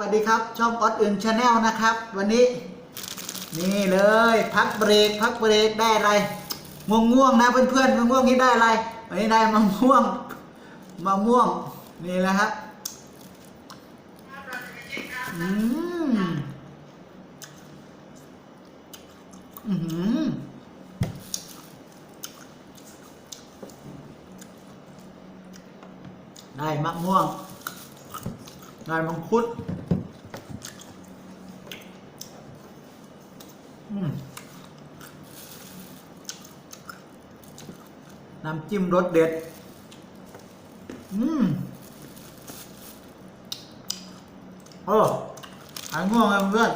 สวัสดีครับ ช่องออดอื่นชาแนลนะครับ วันนี้ นี่เลย พักเบรกพักเบรกได้อะไรง่วงง่วงนะเพื่อนๆง่วงง่วงนี้ได้อะไรวันนี้ได้มะม่วงมะม่วงนี่แหละครับอืมอือหือได้มะม่วงได้มังคุด น้ำจิ้มรสเด็ด อืมโอ้หายง่วงเลยเพื่อน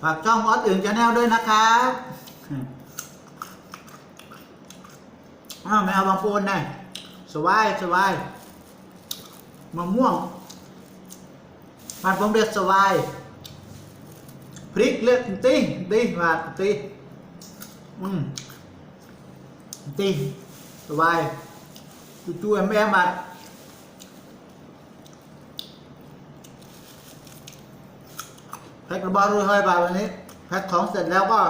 ฝากช่องออสอื่นชาแนลด้วยนะครับอ้าวไม่เอาบางปูนได้สบายสบายมะม่วงมันผมเรียกสบาย พริกเลือกตีดีมาตีอืมตีสบายจู่ๆแมแอมาแพ็คกระบอกรู้เฮ้ยบาวันนี้แพ็คของเสร็จแล้วก็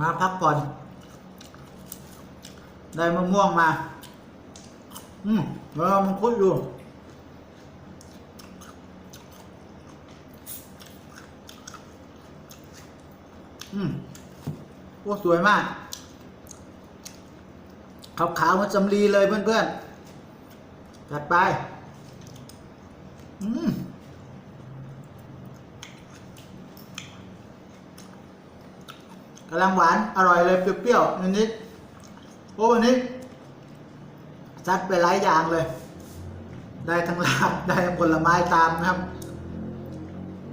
มาพักผ่อน ได้มะม่วงมา อืมแล้วมันคุดอยู่ อืมโอ้สวยมากขาวขาวๆเหมันสำลีเลยเพื่อนๆจัดไป อืมกำลังหวาน อร่อยเลยเปรี้ยวๆนิดๆโอ้วันนี้จัดไปหลายอย่างเลย ได้ทั้งลาบได้ทั้งผลไม้ตามนะครับ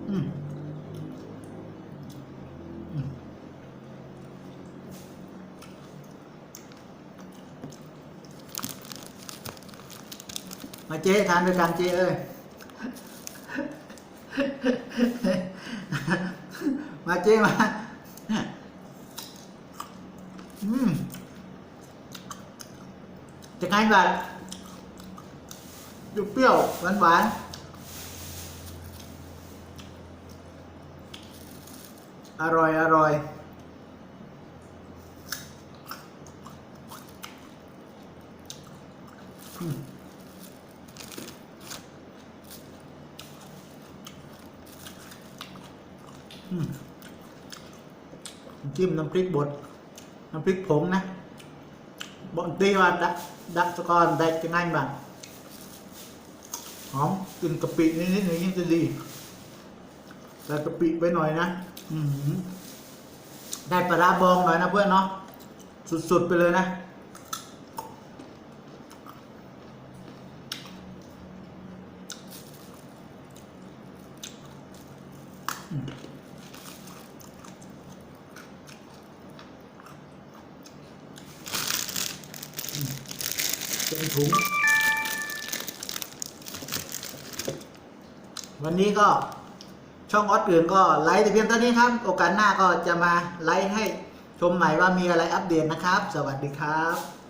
อืม มาเจ๊ทานด้วยกันเจ๊เอ้ยมาเจ๊มาอืมจะไงแบบอยู่เปรี้ยวหวานหวานๆอร่อย อร่อยอืมอืม จิ้มน้ำพริกบด น้ำพริกผงนะบางทีว่าดักดักสกอนได้จะง่ายบ้างหอมกลินกะปินิดนิดหนึ่งยิ่งจะดีใส่กะปิไปหน่อยนะอืได้ปลาร้าบองหน่อยนะเพื่อนเนาะสุดๆไปเลยนะอืม เป็นถุง วันนี้ก็ช่องออสอื่นก็ไลฟ์แต่เพียงเท่านี้ครับ โอกาสหน้าก็จะมาไลฟ์ให้ชมใหม่ว่ามีอะไรอัปเดตนะครับ สวัสดีครับ